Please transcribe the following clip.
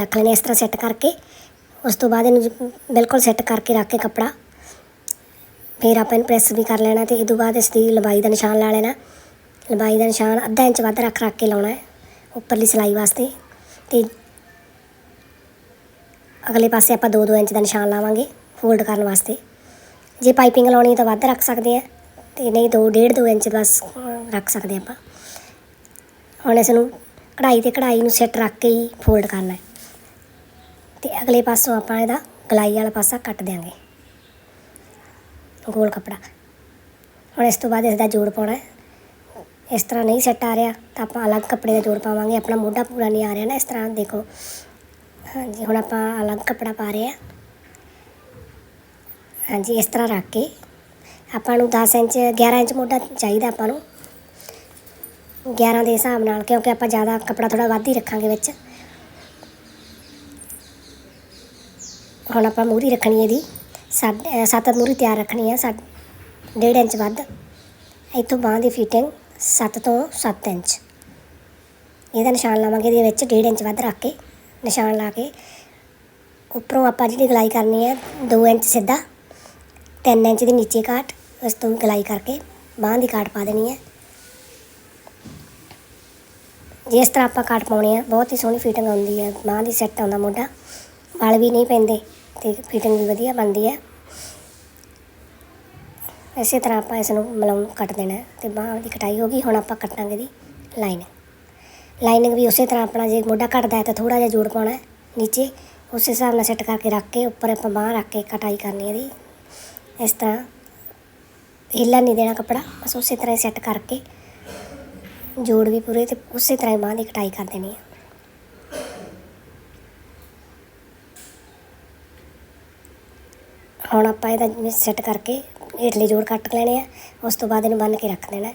ਰੱਖ ਲੈਣੇ ਇਸ ਤਰ੍ਹਾਂ ਸੈੱਟ ਕਰਕੇ। ਉਸ ਤੋਂ ਬਾਅਦ ਇਹਨੂੰ ਬਿਲਕੁਲ ਸੈੱਟ ਕਰਕੇ ਰੱਖ ਕੇ ਕੱਪੜਾ। ਫਿਰ ਆਪਾਂ ਇਹਨੂੰ ਪ੍ਰੈਸ ਵੀ ਕਰ ਲੈਣਾ ਤੇ ਇਹ ਤੋਂ ਬਾਅਦ ਇਸ ਦੀ ਲੰਬਾਈ ਦਾ ਨਿਸ਼ਾਨ ਲਾ ਲੈਣਾ। ਲੰਬਾਈ ਦਾ ਨਿਸ਼ਾਨ ਅੱਧਾ ਇੰਚ ਵੱਧ ਰੱਖ ਰੱਖ ਕੇ ਲਾਉਣਾ ਹੈ ਉੱਪਰਲੀ ਸਿਲਾਈ ਵਾਸਤੇ। ਤੇ ਅਗਲੇ ਪਾਸੇ ਆਪਾਂ 2-2 ਇੰਚ ਦਾ ਨਿਸ਼ਾਨ ਲਾਵਾਂਗੇ ਫੋਲਡ ਕਰਨ ਵਾਸਤੇ। ਜੇ ਪਾਈਪਿੰਗ ਲਾਉਣੀ ਤਾਂ ਵੱਧ ਰੱਖ ਸਕਦੇ ਆ ਤੇ ਨਹੀਂ ਦੋ ਡੇਢ ਦੋ ਇੰਚ ਬਸ ਰੱਖ ਸਕਦੇ ਆਪਾਂ। ਹੁਣ ਇਸ ਨੂੰ ਕਢਾਈ ਤੇ ਕਢਾਈ ਨੂੰ ਸੈੱਟ ਰੱਖ ਕੇ ਹੀ ਫੋਲਡ ਕਰਨਾ ਹੈ। ਤੇ ਅਗਲੇ ਪਾਸੋਂ ਆਪਾਂ ਇਹਦਾ ਗਲਾਈ ਵਾਲਾ ਪਾਸਾ ਕੱਟ ਦਿਆਂਗੇ। ਗੋਲ ਕੱਪੜਾ। ਹੁਣ ਇਸ ਤੋਂ ਬਾਅਦ ਇਸ ਦਾ ਜੋੜ ਪਾਉਣਾ ਹੈ। ਇਸ ਤਰ੍ਹਾਂ ਨਹੀਂ ਸੈੱਟ ਆ ਰਿਹਾ ਤਾਂ ਆਪਾਂ ਅਲੱਗ ਕੱਪੜੇ ਦਾ ਜੋੜ ਪਾਵਾਂਗੇ। ਆਪਣਾ ਮੋਢਾ ਪੂਰਾ ਨਹੀਂ ਆ ਰਿਹਾ ਨਾ ਇਸ ਤਰ੍ਹਾਂ, ਦੇਖੋ। ਹਾਂਜੀ, ਹੁਣ ਆਪਾਂ ਅਲੱਗ ਕੱਪੜਾ ਪਾ ਰਹੇ ਹਾਂ। ਹਾਂਜੀ, ਇਸ ਤਰ੍ਹਾਂ ਰੱਖ ਕੇ ਆਪਾਂ ਨੂੰ 10 ਇੰਚ 11 ਇੰਚ ਮੋਢਾ ਚਾਹੀਦਾ ਆਪਾਂ ਨੂੰ। 11 ਦੇ ਹਿਸਾਬ ਨਾਲ, ਕਿਉਂਕਿ ਆਪਾਂ ਜ਼ਿਆਦਾ ਕੱਪੜਾ ਥੋੜਾ ਵੱਧ ਹੀ ਰੱਖਾਂਗੇ ਵਿੱਚ। ਹੁਣ ਆਪਾਂ ਮੂਰੀ ਰੱਖਣੀ ਇਹਦੀ। ਸਾਢੇ ਸੱਤ ਮੂਰੀ ਤਿਆਰ ਰੱਖਣੀ ਹੈ ਸਾ ਡੇਢ ਇੰਚ ਵੱਧ। ਇੱਥੋਂ ਬਾਂਹ ਦੀ ਫਿਟਿੰਗ 7 ਤੋਂ 7 ਇੰਚ। ਇਹਦਾ ਨਿਸ਼ਾਨ ਲਾਵਾਂਗੇ, ਇਹਦੇ ਵਿੱਚ ਡੇਢ ਇੰਚ ਵੱਧ ਰੱਖ ਕੇ ਨਿਸ਼ਾਨ ਲਾ ਕੇ। ਉੱਪਰੋਂ ਆਪਾਂ ਜਿਹੜੀ ਗਲਾਈ ਕਰਨੀ ਹੈ 2 ਇੰਚ ਸਿੱਧਾ 3 ਇੰਚ ਦੀ ਨੀਚੇ ਕਾਟ ਉਸ ਤੋਂ ਗਲਾਈ ਕਰਕੇ ਬਾਂਹ ਦੀ ਕਾਟ ਪਾ ਦੇਣੀ ਹੈ। ਜਿਸ ਤਰ੍ਹਾਂ ਆਪਾਂ ਕਾਟ ਪਾਉਣੀ ਹੈ, ਬਹੁਤ ਹੀ ਸੋਹਣੀ ਫਿਟਿੰਗ ਆਉਂਦੀ ਹੈ, ਬਾਂਹ ਦੀ ਸੈੱਟ ਆਉਂਦਾ ਮੋਢਾ। ਵਾਲ ਵੀ ਨਹੀਂ ਪੈਂਦੇ। ਤੇ ਫਿਟਿੰਗ ਵੀ ਵਧੀਆ ਬਣਦੀ ਹੈ। ਇਸੇ ਤਰ੍ਹਾਂ ਆਪਾਂ ਇਸ ਨੂੰ ਮਲਾਉਂ ਕੱਟ ਦੇਣਾ ਹੈ ਤੇ ਬਾਂਹ ਦੀ ਕਟਾਈ ਹੋ ਗਈ, ਹੁਣ ਆਪਾਂ ਕੱਟਾਂਗੇ ਦੀ ਲਾਈਨਿੰਗ ਲਾਈਨਿੰਗ ਵੀ ਉਸੇ ਤਰ੍ਹਾਂ ਆਪਣਾ ਜੇ ਮੋਢਾ ਕੱਟਦਾ ਹੈ ਤਾਂ ਥੋੜਾ ਜਿਹਾ ਜੋੜ ਪਾਉਣਾ ਹੈ ਨੀਚੇ। ਉਸ ਹਿਸਾਬ ਨਾਲ ਸੈੱਟ ਕਰਕੇ ਰੱਖ ਕੇ ਉੱਪਰ ਆਪਾਂ ਬਾਂਹ ਰੱਖ ਕੇ ਕਟਾਈ ਕਰਨੀ ਹੈ ਇਹਦੀ। ਇਸ ਤਰ੍ਹਾਂ ਹਿੱਲਾ ਨਹੀਂ ਦੇਣਾ ਕੱਪੜਾ, ਬਸ ਉਸੇ ਤਰ੍ਹਾਂ ਹੀ ਸੈੱਟ ਕਰਕੇ ਜੋੜ ਵੀ ਪੂਰੇ ਤੇ ਉਸੇ ਤਰ੍ਹਾਂ ਹੀ ਬਾਂਹ ਦੀ ਕਟਾਈ ਕਰ ਦੇਣੀ ਹੈ। ਹੁਣ ਆਪਾਂ ਇਹਦਾ ਸੈੱਟ ਕਰਕੇ ਹੇਠਲੇ ਜੋੜ ਕੱਟ ਲੈਣੇ ਆ, ਉਸ ਤੋਂ ਬਾਅਦ ਇਹਨੂੰ ਬੰਨ੍ਹ ਕੇ ਰੱਖ ਦੇਣਾ